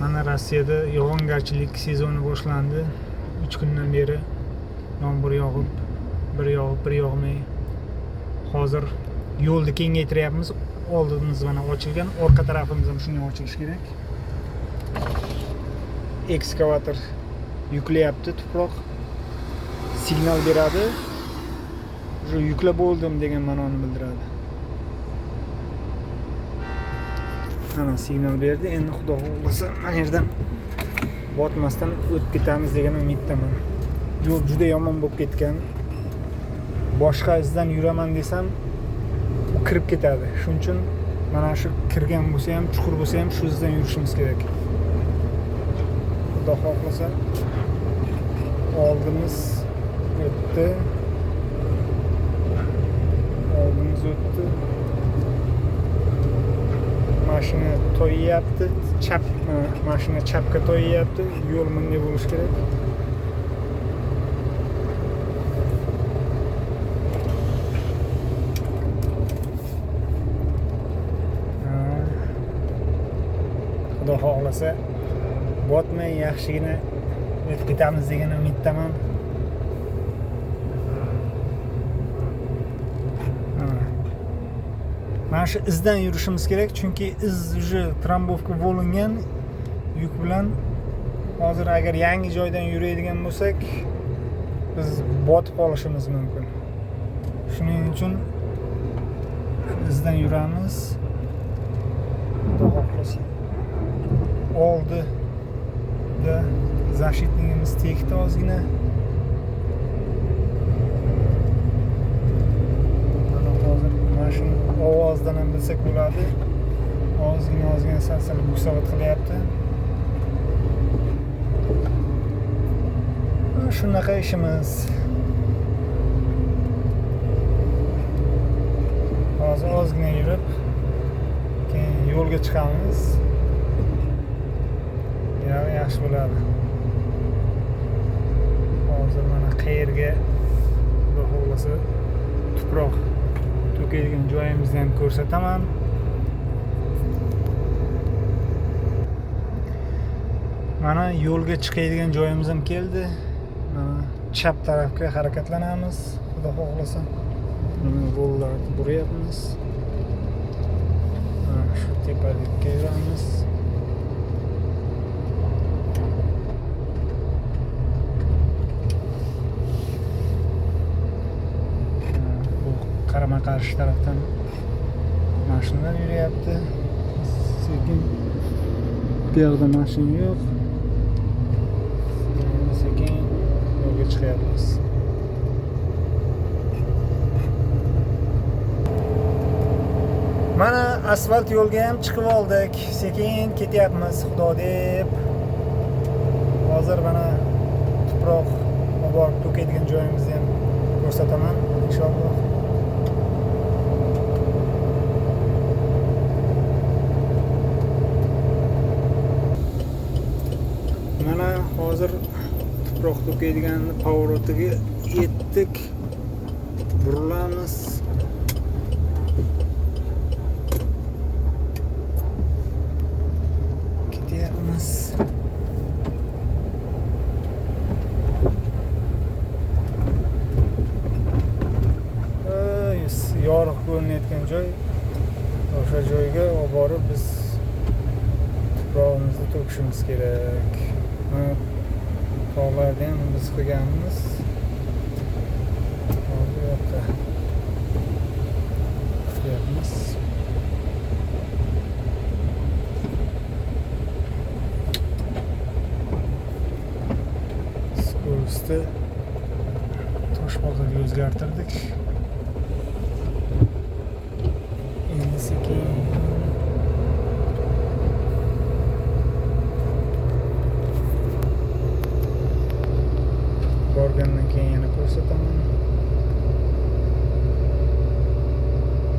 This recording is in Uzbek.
mana rossiyada yog'ingarchilik sezoni boshlandi. Uch kundan beri yomg'ir yog'ib bir yog'ib bir yog'may. Hozir yo'lni kengaytiryapmiz. Oldimiz mana ochilgan orqa tarafimiz ham shunga ochilishi kerak. Ekskavator yuklayapti tuproq. Signal beradi. Уже yuklab bo'ldim degan ma'noni bildiradi. Mana signal berdi. Endi xudo xohlasa mana yerdan botmasdan o'tib ketamiz degan umiddaman. Yo'l juda yomon bo'lib ketgan. Boshqa izdan yuraman desam u kirib ketadi. Shuning uchun mana shu kirgan bo'lsa ham chuqur bo'lsa ham shu izdan yurishimiz kerak. Xudo xohlasa oldimiz o'tdi oldimiz o'tdi mashina to'yyapti chap mashina chapga to'yyapti yo'l bunday bo'lishi kerak Ha. xudo xohlasa botmay yaxshigina o'tib ketamiz degan umiddaman mana shu izdan yurishimiz kerak chunki iz уже trombovka bo'lingan yuk bilan hozir agar yangi joydan yuradigan bo'lsak biz botib qolishimiz mumkin. Shuning uchun izdan yuramiz. Xudo xohlasa. Oldida защитнигimiz tegdi ozgina mana hozir mana shu ovozidan ham bilsak bo'ladi. Ozgina ozgina sal sal buksovat qilyapti shunaqa ishimiz. Hozir ozgina yurib keyin yo'lga chiqamiz. Yaxshi bo'ladi. Hozir mana qayerga? Xudo xohlasa tuproq. Nuk e di që ngjojmë zën kurse tamam. Mana yo'lga chiqadigan joyimiz ham keldi. Mana chap tarafga harakatlanamiz. Xudo xohlasa. Yo'llar buryapmiz. Shu tepalikka yuramiz. Qarama qarshi tarafdan mashinalar yuryapti sekin. Bu yoqda mashina yo'q Sekin yo'lga chiqyapmiz mana asfalt yo'lga ham chiqib oldik. Sekin ketyapmiz xudo deb. Hozir mana tuproq olib borib to'kadigan joyimizni ham ko'rsataman inshaalloh mana hozir tuproq to'kadigan повороtiga yetdik burilamiz ketyapmiz Ey, yorug' ko'rinayotgan joy o'sha joyga olib borib biz tuprog'imizni to'kishimiz kerak Kovalardan bizqiganmiz. Bu yoqqa tutyapmiz. Skorosti toshbaqaga o'zgartirdik. Endi sekin chegando aqui na Ana também eu